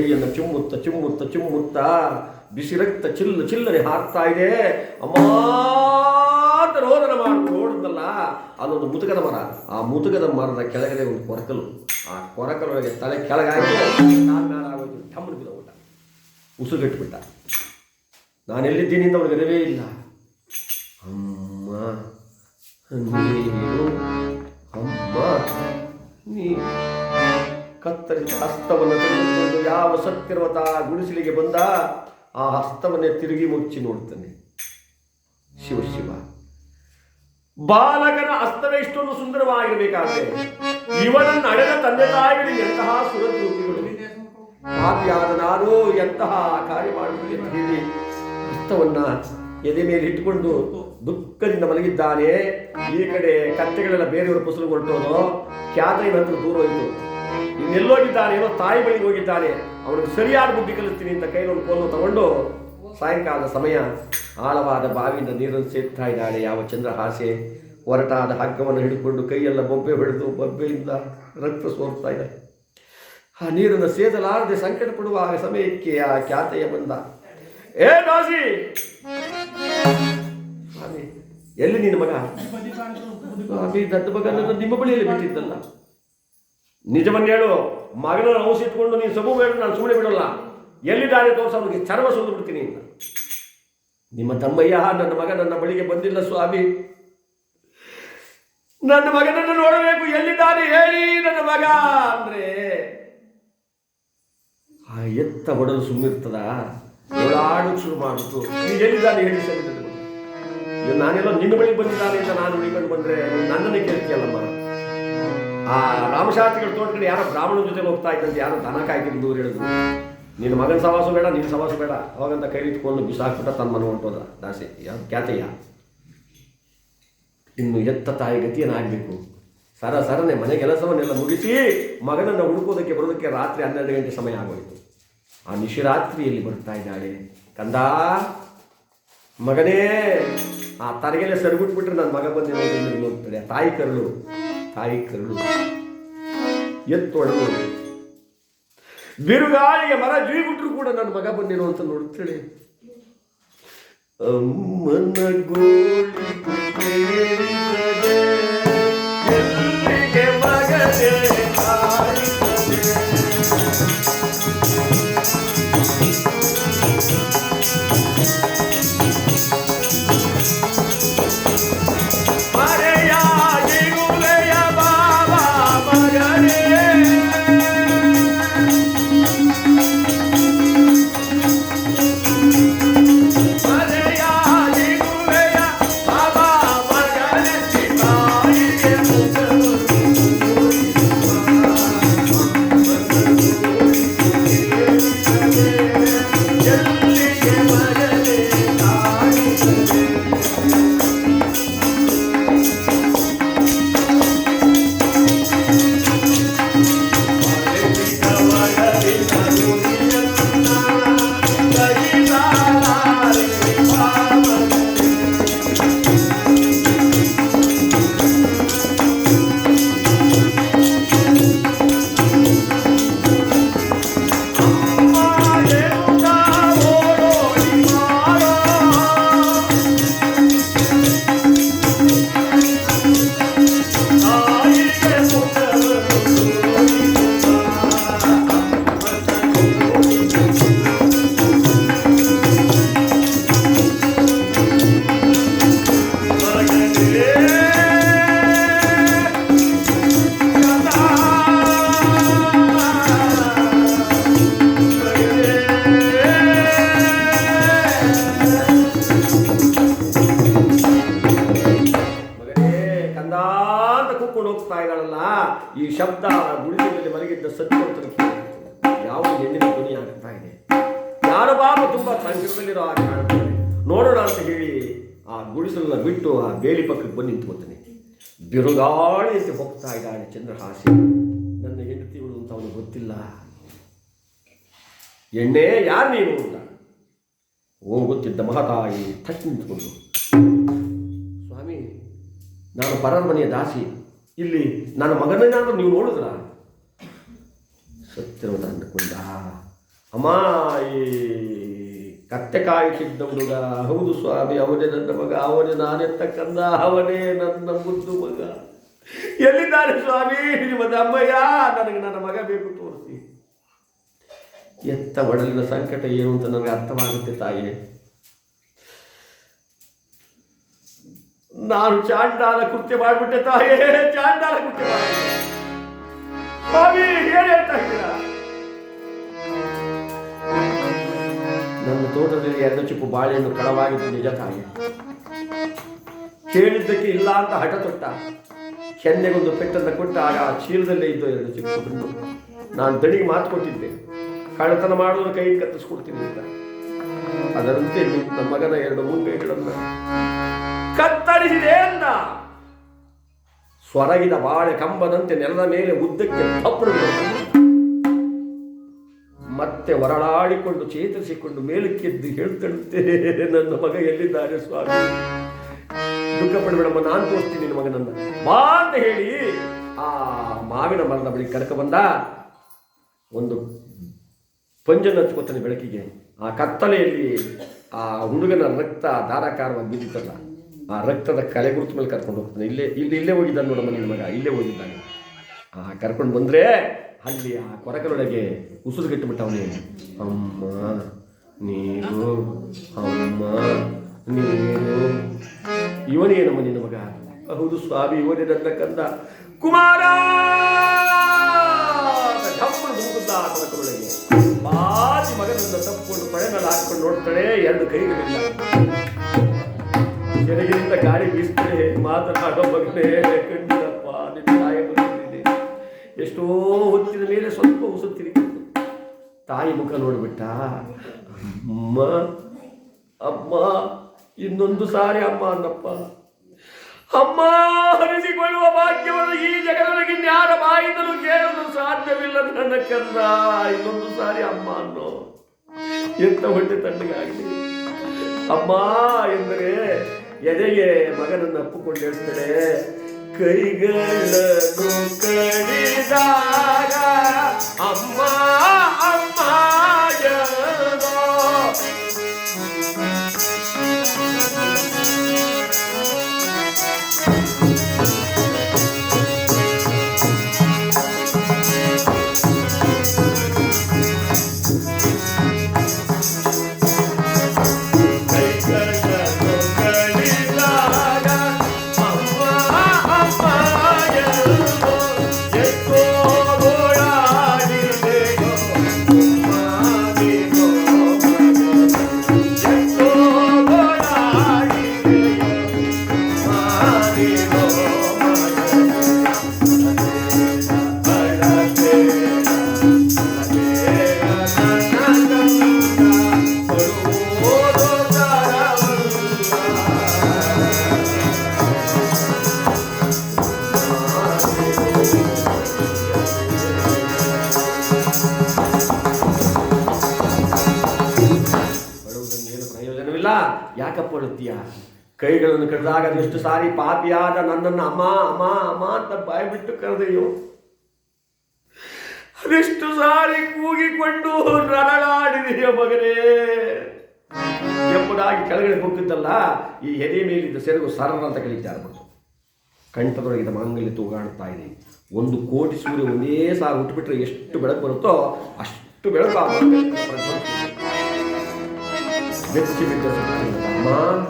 ಕೈಯನ್ನು ಚಿಮ್ಮುತ್ತ ಚಿಮ್ಮುತ್ತ ಚಿಮ್ಮುತ್ತ ಬಿಸಿ ರಕ್ತ ಚಿಲ್ಲ ಚಿಲ್ಲರೆ ಹಾರ್ತಾ ಇದೆ. ಅಮ್ಮ ಅಂತ ರೋದನ ಮಾಡಿ ನೋಡಿದ್ನಲ್ಲ, ಅದೊಂದು ಮುತುಕದ ಮರ. ಆ ಮುತುಕದ ಮರದ ಕೆಳಗಡೆ ಒಂದು ಕೊರಕಲು. ಆ ಕೊರಕಲೊಳಗೆ ತಲೆ ಕೆಳಗಾಗಿ ನಾನು ಮೇಲೆ ಬಿದ್ದ ಊಟ. ಉಸುಗಟ್ಟಿಬಿಟ್ಟ ನಾನು ಅಂತ ಅವ್ರಿಗೆ ಅರಿವೇ ಇಲ್ಲ. ಅಮ್ಮ, ನೀನು, ಅಮ್ಮ ನೀ ಕತ್ತರಿಸಿದ ಹಸ್ತವನ್ನು ತೆಗೆದುಕೊಂಡು ಯಾವ ಸತ್ಯರ್ವತ ಗುಡಿಸಲಿಗೆ ಬಂದ ಆ ಹಸ್ತವನ್ನೇ ತಿರುಗಿ ಮುಚ್ಚಿ ನೋಡ್ತಾನೆ ಶಿವ ಶಿವ. ಬಾಲಕನ ಹಸ್ತವೇ ಇಷ್ಟೊಂದು ಸುಂದರವಾಗಿರಬೇಕಾದ್ರೆ ಇವನನ್ನು ಅಡೆದ ತಂದೆ ತಾಯಿಗಳಿಗೆ ಎಂತಹ ಸುರದ್ರೂಪಿಗಳು. ನಾನು ಎಂತಹ ಕಾರ್ಯ ಮಾಡುವುದು ಎಂದು ಹೇಳಿ ಹಸ್ತವನ್ನ ಎದೆ ಮೇಲೆ ಇಟ್ಟುಕೊಂಡು ದುಃಖದಿಂದ ಮಲಗಿದ್ದಾನೆ. ಈ ಕಡೆ ಕತ್ತೆಗಳೆಲ್ಲ ಬೇರೆಯವರು ಫಸಲು ಹೊರಟೋದು ಖ್ಯಾತ ಇವತ್ತು ದೂರ ಹೋಯಿತು. ಇನ್ನೆಲ್ಲೋಗಿದ್ದಾನೆ ಏನೋ ತಾಯಿ ಬಳಿಗೆ ಹೋಗಿದ್ದಾನೆ. ಅವನಿಗೆ ಸರಿಯಾದ ಬುದ್ಧಿ ಕಲಿಸ್ತೀನಿ ಅಂತ ಕೈಲಿ ಒಂದು ಕೋಲು ತಗೊಂಡು ಸಾಯಂಕಾಲದ ಸಮಯ ಆಳವಾದ ಬಾವಿಯಿಂದ ನೀರನ್ನು ಸೇರ್ತಾ ಇದ್ದಾಳೆ. ಯಾವ ಚಂದ್ರಹಾಸೆ ಒರಟಾದ ಹಗ್ಗವನ್ನು ಹಿಡಿದುಕೊಂಡು ಕೈಯೆಲ್ಲ ಬೊಬ್ಬೆ ಹೊಡೆದು ಬೊಬ್ಬೆಯಿಂದ ರಕ್ತ ಸೋರ್ತಾ ಇದೆ. ಆ ನೀರನ್ನು ಸೇದಲಾರದೆ ಸಂಕಟ ಪಡುವ ಆ ಸಮಯಕ್ಕೆ ಆ ಖ್ಯಾತೆಯ ಬಂದ, ಏ ಸ್ವಾಮಿ ಎಲ್ಲಿ ನಿನ್ನ ಮಗ? ದೊಡ್ಡ ಮಗನನ್ನು ನಿಮ್ಮ ಬಳಿಯಲ್ಲಿ ಬಿಟ್ಟಿದ್ದಲ್ಲ. ನಿಜವನ್ನ ಹೇಳು ಮಗನ ಔಷಧ ಇಟ್ಕೊಂಡು ನೀನು ಸಬು ಬೇಡ, ನಾನು ಸುಮ್ಮನೆ ಬಿಡಲ್ಲ. ಎಲ್ಲಿದ್ದಾನೆ ತೋರಿಸ ಅವನಿಗೆ ಚರ್ಮ ಸುಂದು ಬಿಡ್ತೀನಿ ಅಂತ. ನಿಮ್ಮ ತಮ್ಮಯ್ಯ, ನನ್ನ ಮಗ ನನ್ನ ಬಳಿಗೆ ಬಂದಿಲ್ಲ ಸ್ವಾಮಿ. ನನ್ನ ಮಗನನ್ನು ನೋಡಬೇಕು, ಎಲ್ಲಿದ್ದಾನೆ ಹೇಳಿ ನನ್ನ ಮಗ ಅಂದ್ರೆ. ಆ ಎತ್ತ ಹೊಡೆದು ಸುಮ್ಮಿರ್ತದ? ಓಡಾಡು ಶುರು ಮಾಡಿತು ನೀನು ಎಲ್ಲಿದ್ದಾನೆ ಹೇಳಿ ಸರಿ ನಾನೆಲ್ಲ ನಿನ್ನ ಬಳಿಗೆ ಬಂದಿದ್ದಾನೆ ಅಂತ ನಾನು ಉಳಿಕೊಂಡು ಬಂದ್ರೆ ನೀನು ನನ್ನನ್ನೇ ಕೇಳ್ತೀಯಲ್ಲಮ್ಮ. ಆ ರಾಮಶಾಸ್ತ್ರಿಗಳು ತೋಟ ಯಾರೋ ಬ್ರಾಹ್ಮಣನ ಜೊತೆ ಹೋಗ್ತಾ ಇದ್ದಂತೆ, ಯಾರೋ ದನ ಕಾಯ್ತಿದ್ದು ದೂರ ಹೇಳಿದ್ರು. ನಿನ್ನ ಮಗನ ಸವಾಸ ಬೇಡ, ನಿನ್ನ ಸವಾಸ ಬೇಡ. ಅವಾಗಂತ ಕೈ ಇಟ್ಕೊಂಡು ಬಿಸಾಕ್ಬಿಟ್ಟ ತನ್ನ ಮನೆ ಹೊಂಟೋದ ದಾಸೆ ಯಾರು ಖ್ಯಾತೆಯ? ಇನ್ನು ಎತ್ತ ತಾಯಿ ಗತಿಯನ್ನಾಗಬೇಕು ಸರ ಸರನೆ, ಮನೆ ಕೆಲಸವನ್ನೆಲ್ಲ ಮುಗಿಸಿ ಮಗನನ್ನು ಹುಡುಕೋದಕ್ಕೆ ಬರೋದಕ್ಕೆ ರಾತ್ರಿ ಹನ್ನೆರಡು ಗಂಟೆ ಸಮಯ ಆಗೋಯಿತು. ಆ ನಿಶಿರಾತ್ರಿಯಲ್ಲಿ ಬರ್ತಾ ಇದ್ದಾಳೆ. ಕಂದ, ಮಗನೇ, ಆ ತರಗೆಲೆ ಸರಿಬಿಟ್ಬಿಟ್ರೆ ನನ್ನ ಮಗ ಬಂದಿರೋದು ತಾಯಿ ಕರುಳು. ತಾಯಿ ಕರುಳು ಎತ್ತೊಡಲು ಬಿರುಗಾಳಿಗೆ ಮರ ಜೀವಿಬಿಟ್ರು ಕೂಡ ನನ್ನ ಮಗ ಬಂದಿರೋ ಅಂತ ನೋಡುತ್ತೇಳಿ ಅಮ್ಮನ ಗೋಳಿ ಶಬ್ದ ಗುಡಿಸಿನಲ್ಲಿ ಮಲಗಿದ್ದ ಸತ್ಯವಂತರ. ಯಾವ ಹೆಣ್ಣಿನ ಧ್ವನಿ ಆಗ್ತಾ ಇದೆ. ಯಾರ ಬಾಬು ತುಂಬಾ ಸಂಕಟದಲ್ಲಿರೋ ಹಾಗೆ ಕಾಣ್ತಾರೆ ನೋಡೋಣ ಅಂತ ಹೇಳಿ ಆ ಗುಡಿಸಲನ್ನ ಬಿಟ್ಟು ಆ ಬೇಲಿ ಪಕ್ಕಕ್ಕೆ ಬಂದು ನಿಂತ್ಕೊತಾನೆ ಬಿರುಗಾಳಿ ಅಂತ ಹೋಗ್ತಾ ಇದ್ದಾಳೆ ಚಂದ್ರಹಾಸಿ. ನನ್ನ ಹೆಂಡತಿಗಳು ಅಂತ ಅವನು ಗೊತ್ತಿಲ್ಲ. ಎಣ್ಣೆ ಯಾರು ನೀನು ಅಂತ. ಹೋಗುತ್ತಿದ್ದ ಮಹತಾಯಿ ತಟ್ಟಿ ನಿಂತ್ಕೊಂಡು ಸ್ವಾಮಿ, ನಾನು ಪರರ ಮನೆಯ ದಾಸಿ. ಇಲ್ಲಿ ನನ್ನ ಮಗನೇನಾದ್ರೂ ನೀವು ನೋಡಿದ್ರ? ಸತ್ಯವ್ರತ ಅಂದ್ಕೊಂಡ. ಅಮ್ಮ, ಈ ಕತ್ತೆ ಕಾಯುತ್ತಿದ್ದ ಹುಡುಗ. ಹೌದು ಸ್ವಾಮಿ, ಅವನೇ ನನ್ನ ಮಗ, ಅವನೇ ನಾನೆತ್ತ ಕಂದ, ಅವನೇ ನನ್ನ ಮುದ್ದು ಮಗ. ಎಲ್ಲಿದ್ದಾನೆ ಸ್ವಾಮಿ? ನಿಮ್ಮ ಅಮ್ಮಯ್ಯ, ನನಗೆ ನನ್ನ ಮಗ ಬೇಕು ತೋರಿಸಿ. ಎತ್ತ ಒಡಲಿನ ಸಂಕಟ ಏನು ಅಂತ ನನಗೆ ಅರ್ಥವಾಗುತ್ತೆ ತಾಯಿ. ನಾನು ಚಾಂಡಾಲ ಕೃತ್ಯ ಮಾಡಿಬಿಟ್ಟೆ ತಾಯೇ, ಚಾಂಡಾಲ ಕೃತ್ಯ ನನ್ನ ತೋಟದಲ್ಲಿ ಎರಡು ಚಿಪ್ಪು ಬಾಳೆಹಣ್ಣು ಕಳವಾಗಿದ್ದು ನಿಜ ತಾಯಿ. ಕೇಳಿದ್ದಕ್ಕೆ ಇಲ್ಲ ಅಂತ ಹಠ ತೊಟ್ಟ. ಕೆನ್ನೆಗೊಂದು ಪೆಟ್ಟನ್ನು ಕೊಟ್ಟ ಆಗ ಆ ಚೀಲದಲ್ಲೇ ಇದ್ದು ಎರಡು ಚಿಪ್ಪು ಹಣ್ಣು ನಾನು ದಣಿಗೆ ಮಾತು ಕೊಟ್ಟಿದ್ದೆ. ಕಳ್ಳತನ ಮಾಡೋರು ಕೈ ಕತ್ತಿಸ್ಕೊಡ್ತೀನಿ ಅಂತ. ಅದರಂತೆ ನಮ್ಮ ಮಗನ ಎರಡು ಮುಂಗೈಗಳನ್ನು ಕತ್ತರಿಸಿದೆ ಅಂದ ಸ್ವರಗಿದ ಬಾಳೆ ಕಂಬದಂತೆ ನೆಲದ ಮೇಲೆ ಉದ್ದಕ್ಕೆ ಮತ್ತೆ ಹೊರಳಾಡಿಕೊಂಡು ಚೇತರಿಸಿಕೊಂಡು ಮೇಲಕ್ಕೆದ್ದು ಹೇಳ್ತಂತೆ ನನ್ನ ಮಗ ಎಲ್ಲಿದ್ದಾರೆ ಸ್ವಾಮಿ? ದುಃಖ ಪಡಬೇಡಮ್ಮ ನಾನು ತೋರಿಸ್ತೀನಿ ನಿನ್ನ ಮಗನನ್ನ. ಬಾ ಅಂತ ಹೇಳಿ ಆ ಮಾವಿನ ಮರದ ಬಳಿ ಕರಕ ಬಂದ. ಒಂದು ಪಂಜನ್ನು ಹಚ್ಕೋತಾನೆ ಬೆಳಕಿಗೆ. ಆ ಕತ್ತಲೆಯಲ್ಲಿ ಆ ಹುಡುಗನ ರಕ್ತ ಧಾರಾಕಾರವಾಗಿ ಬಿದ್ದಿತ್ತಲ್ಲ ಆ ರಕ್ತದ ಕಲೆ ಗುರುತು ಮೇಲೆ ಕರ್ಕೊಂಡು ಹೋಗ್ತಾನೆ ಇಲ್ಲೇ, ಇಲ್ಲಿ, ಇಲ್ಲೇ ಹೋಗಿದ್ದಾನೆ ನೋಡಮ್ಮ ನಿನ್ನ ಮಗ, ಇಲ್ಲೇ ಹೋಗಿದ್ದಾನೆ. ಆ, ಕರ್ಕೊಂಡು ಬಂದರೆ ಅಲ್ಲಿ ಆ ಕೊರಕಲೊಳಗೆ ಉಸಿರು ಕಟ್ಟಿಬಿಟ್ಟವನೇ ಅಮ್ಮ, ನೀನು ಅಮ್ಮ, ನೀನು. ಇವನೇನಮ್ಮ ನಿನ್ನ ಮಗ. ಹೌದು ಸ್ವಾಮಿ, ಇವನೇ ನನ್ನ ಕಂದ. ಕುಮಾರ! ಕೊರಕಲೊಳಗೆ ಬಾಜಿ ಮಗನನ್ನ ತಪ್ಪಿಕೊಂಡು ಮೇಲೆ ಹಾಕೊಂಡು ನೋಡ್ತಾಳೆ, ಎರಡು ಕೈಗಳಿಲ್ಲ ಕೆಳಗಿನಿಂದ ಗಾಳಿ ಬೀಸ್ತದೆ ಮಾತನಾಡೋ ಬಗ್ಗೆ ಕಂಡಿರಪ್ಪ ನಿಮ್ಮ ತಾಯಿ ಬಂದಿದ್ದೀನಿ ಎಷ್ಟೋ ಹೊತ್ತಿನ ಮೇಲೆ ಸ್ವಲ್ಪ ಉಸುತ್ತಿರಿ ತಾಯಿ ಮುಖ ನೋಡ್ಬಿಟ್ಟ, ಅಮ್ಮ ಅಮ್ಮ, ಇನ್ನೊಂದು ಸಾರಿ ಅಮ್ಮ ಅಂದಪ್ಪ. ಅಮ್ಮ, ಹರಿಸಿಕೊಳ್ಳುವ ಭಾಗ್ಯವನ್ನು ಈ ಜಗದೊಳಗೆ ಯಾರ ಬಾಯಿದಲು ಕೇಳಲು ಸಾಧ್ಯವಿಲ್ಲ ನನ್ನ ಕಂದ. ಇನ್ನೊಂದು ಸಾರಿ ಅಮ್ಮ ಅನ್ನೋ ಎಂತ ಹೊಟ್ಟೆ ತಣ್ಣಗಾಗಲಿ. ಅಮ್ಮ ಎಂದರೆ ಎದೆಗೆ ಮಗನನ್ನು ಅಪ್ಪಿಕೊಂಡು ಹೇಳ್ತಾಳೆ ಕೈಗಳ ಕಡಿದಾಗ ಅಮ್ಮ ಅಮ್ಮ ಯಾಕಪ್ಪ ಕೈಗಳನ್ನು ಕಡಿದಾಗ ಅದೆಷ್ಟು ಸಾರಿ ಪಾಪಿಯಾದ ನನ್ನನ್ನು ಅಮ್ಮ ಅಮ್ಮ ಅಮ್ಮ ಅಂತ ಬಾಯ್ಬಿಟ್ಟು ಕರೆದೆಯೋ? ಅದೆಷ್ಟು ಸಾರಿ ಕೂಗಿಕೊಂಡು ನರಳಾಡಿದೆಯ ಮಗನೇ? ಎಂಬುದಾಗಿ ಕೆಳಗಡೆ ಹೋಗಿದ್ದಲ್ಲ ಈ ಎದೆ ಮೇಲಿದ್ದ ಸೆರಗು ಸರಳ ಅಂತ ಕಲಿತಾರೆ ಬಂತು ಕಂಠದೊಳಗಿದ ಮಾಂಗಲ್ಯ ತೂಗಾಡ್ತಾ ಇದೆ. ಒಂದು ಕೋಟಿ ಸೂರ್ಯ ಒಂದೇ ಸಾರಿ ಹುಟ್ಟುಬಿಟ್ರೆ ಎಷ್ಟು ಬೆಳಕು ಬರುತ್ತೋ ಅಷ್ಟು ಬೆಳಕು. ಬೆಚ್ಚಿ ಬಿದ್ದ ಮಾನ್,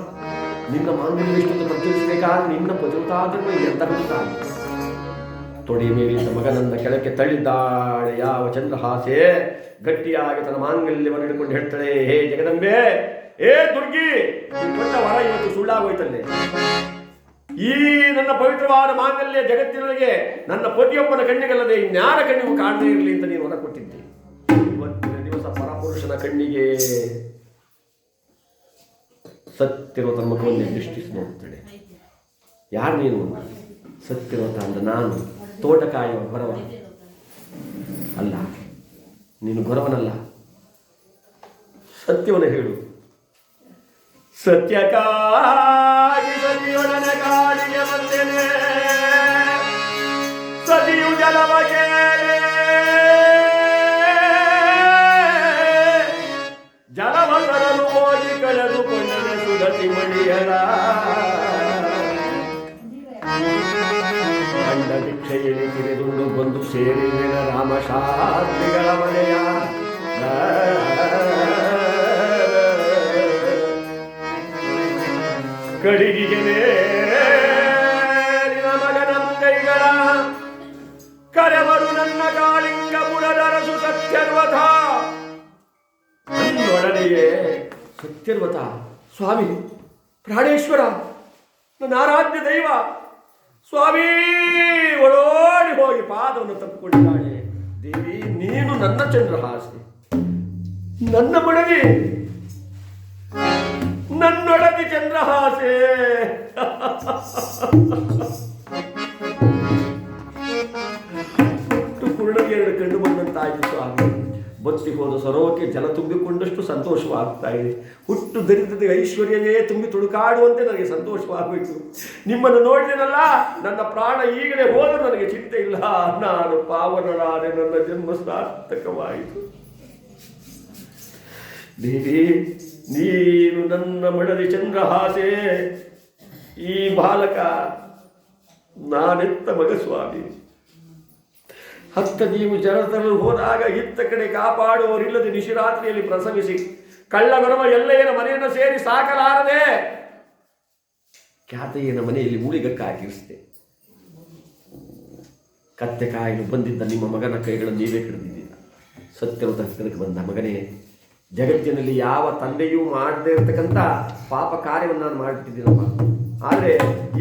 ನಿನ್ನ ಮಾಂಗಲ್ಯ ಇಷ್ಟೊಂದು ಪ್ರಜ್ವಲಿಸಬೇಕಾದ್ರೆ ನಿನ್ನ ಪತಿವತಾಧರ್ಮ ಎಂತ ಹುಡುಕಾಗಿ ತೊಡೆಯ ಮೇಲಿದ್ದ ಮಗನನ್ನ ಕೆಳಕ್ಕೆ ತಳ್ಳಿದ್ದಾಳೆ. ಯಾವ ಚಂದ್ರಹಾಸೆ ಗಟ್ಟಿಯಾಗಿ ತನ್ನ ಮಾಂಗಲ್ಯವನ್ನು ಹಿಡ್ಕೊಂಡು ಹೇಳ್ತಾಳೆ, ಹೇ ಜಗದಂಬೆ ಏ ದುರ್ಗಿ ದೊಡ್ಡ ವರ ಇವತ್ತು ಸುಳ್ಳಾಗೋಯ್ತಲ್ಲೇ. ಈ ನನ್ನ ಪವಿತ್ರವಾದ ಮಾಂಗಲ್ಯ ಜಗತ್ತಿನೊಳಗೆ ನನ್ನ ಪತಿಯೊಬ್ಬನ ಕಣ್ಣಿಗಲ್ಲದೆ ಇನ್ಯಾರ ಕಣ್ಣಿಗೂ ಕಾಣದೇ ಇರಲಿ ಅಂತ ನೀನು ವರ ಕೊಟ್ಟಿದ್ದೆ. ಇವತ್ತಿನ ದಿವಸ ಪರಪುರುಷನ ಕಣ್ಣಿಗೆ ಸತ್ತಿರುವ ಮುಖವನ್ನು ದೃಷ್ಟಿಸಿ ನೋಡ್ತಾಳೆ ಯಾರು ನೀನು ಸತ್ತಿರೋತ ತಂದ ನಾನು, ತೋಟ ಕಾಯುವ ಅಲ್ಲ, ನೀನು ಗೊರವನಲ್ಲ. ಸತ್ಯವನ್ನು ಹೇಳು. ಸತ್ಯಕ್ಕಾಗಿ ಸತಿಯೊಡನೆ ಕಾಡಿಗೆ ಬಂದೆನೆ. ಸತಿಯು ಜಲವ ವಿಷಯನ ಕಂಡ ಭಿಕ್ಷೆಯಲ್ಲಿ ತಿರೆದುಕೊಂಡು ಬಂದು ಸೇರಿದ ರಾಮಶಾಸ್ತ್ರಿಗಳ ಮನೆಯ. ಕಡಿಗೆನೇ ಮಗನ ಕೈಗಳ ಕರೆವರು ನನ್ನ ಕಾಳಿಂಗಪುರದ ರಸು ಸತ್ಯರ್ವಥ. ಅನ್ನೊಡನೆಯೇ ಸತ್ಯರ್ವಥ. ಸ್ವಾಮಿ ಪ್ರಾಣೇಶ್ವರ ನನ್ನ ಆರಾಧ್ಯ ದೈವ, ಸ್ವಾಮಿ, ಒಳೋಡಿ ಹೋಗಿ ಪಾದವನ್ನು ತಪ್ಪಿಕೊಂಡಿದ್ದಾಳೆ. ದೇವಿ, ನೀನು ನನ್ನ ಚಂದ್ರಹಾಸಿ. ನನ್ನ ಬಡವಿ ನನ್ನೊಡದಿ ಚಂದ್ರಹಾಸೆ. ಕುರುಡಗೆ ಎರಡು ಕಂಡು ಬಂದಂತಾಯಿತು ಸ್ವಾಮಿ. ಬತ್ತಿ ಹೋದ ಸರೋಕೆ ಜಲ ತುಂಬಿಕೊಂಡಷ್ಟು ಸಂತೋಷವಾಗ್ತಾ ಇದೆ. ಹುಟ್ಟು ದರಿದ್ರದ ಐಶ್ವರ್ಯವೇ ತುಂಬಿ ತುಳುಕಾಡುವಂತೆ ನನಗೆ ಸಂತೋಷವಾಗಬೇಕು ನಿಮ್ಮನ್ನು ನೋಡಿದೆನಲ್ಲ? ನನ್ನ ಪ್ರಾಣ ಈಗಲೇ ಹೋದರೂ ನನಗೆ ಚಿಂತೆ ಇಲ್ಲ. ನಾನು ಪಾವನರಾದೆ ನನ್ನ ಜನ್ಮ ಸಾರ್ಥಕವಾಯಿತು. ದೇವಿ, ನೀನು ನನ್ನ ಮಡದಿ ಚಂದ್ರಹಾಸೆ. ಈ ಬಾಲಕ ನಾನೆತ್ತ ಮಗ ಸ್ವಾಮಿ. ಹತ್ತ ನೀವು ಜನತರಲು ಹೋದಾಗ ಇತ್ತ ಕಡೆ ಕಾಪಾಡುವವರಿಲ್ಲದೆ ನಿಶಿರಾತ್ರಿಯಲ್ಲಿ ಪ್ರಸವಿಸಿ. ಕಳ್ಳಗೊರವ ಎಲ್ಲೆಯನ ಮನೆಯನ್ನು ಸೇರಿ ಸಾಕಲಾರದೆ. ಖ್ಯಾತೆಯನ ಮನೆಯಲ್ಲಿ ಮೂಳಿಗಕ್ಕಾಗಿರಿಸಿದೆ ಕತ್ತೆ ಕಾಯಲು ಬಂದಿದ್ದ ನಿಮ್ಮ ಮಗನ ಕೈಗಳನ್ನು ನೀವೇ ಕಿಡಿದಿದ್ದೀರ ಸತ್ಯವಂತ ಹತ್ತಿರಕ್ಕೆ ಬಂದ ಮಗನೇ, ಜಗತ್ತಿನಲ್ಲಿ ಯಾವ ತಂದೆಯೂ ಮಾಡದೇ ಇರತಕ್ಕಂಥ ಪಾಪ ಕಾರ್ಯವನ್ನು ನಾನು ಮಾಡಿಬಿಟ್ಟಿದ್ದೀನಪ್ಪ. ಆದರೆ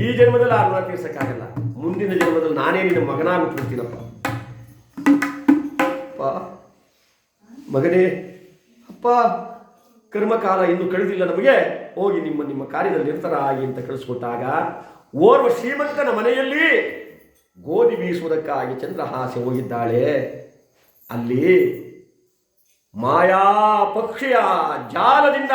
ಈ ಜನ್ಮದಲ್ಲಿ ಆ ಋಣ ತೀರ್ಸಕ್ಕಾಗಲ್ಲ ಮುಂದಿನ ಜನ್ಮದಲ್ಲಿ ನಾನೇ ನಿನ್ನ ಮಗನಾಗ್ಬಿಟ್ಟಿರ್ತೀನಪ್ಪ ಅಪ್ಪ, ಮಗನೇ, ಅಪ್ಪ, ಕರ್ಮಕಾಲ ಇನ್ನು ಕಳೆದಿಲ್ಲ ನಮಗೆ. ಹೋಗಿ ನಿಮ್ಮ ನಿಮ್ಮ ಕಾರ್ಯದಲ್ಲಿ ನಿರತರಾಗಿ ಅಂತ ಕಳಿಸ್ಕೊಟ್ಟಾಗ, ಓರ್ವ ಶ್ರೀಮಂತನ ಮನೆಯಲ್ಲಿ ಗೋಧಿ ಬೀಸುವುದಕ್ಕಾಗಿ ಚಂದ್ರಹಾಸೆ ಹೋಗಿದ್ದಾಳೆ. ಅಲ್ಲಿ ಮಾಯಾ ಪಕ್ಷಿಯ ಜಾಲದಿಂದ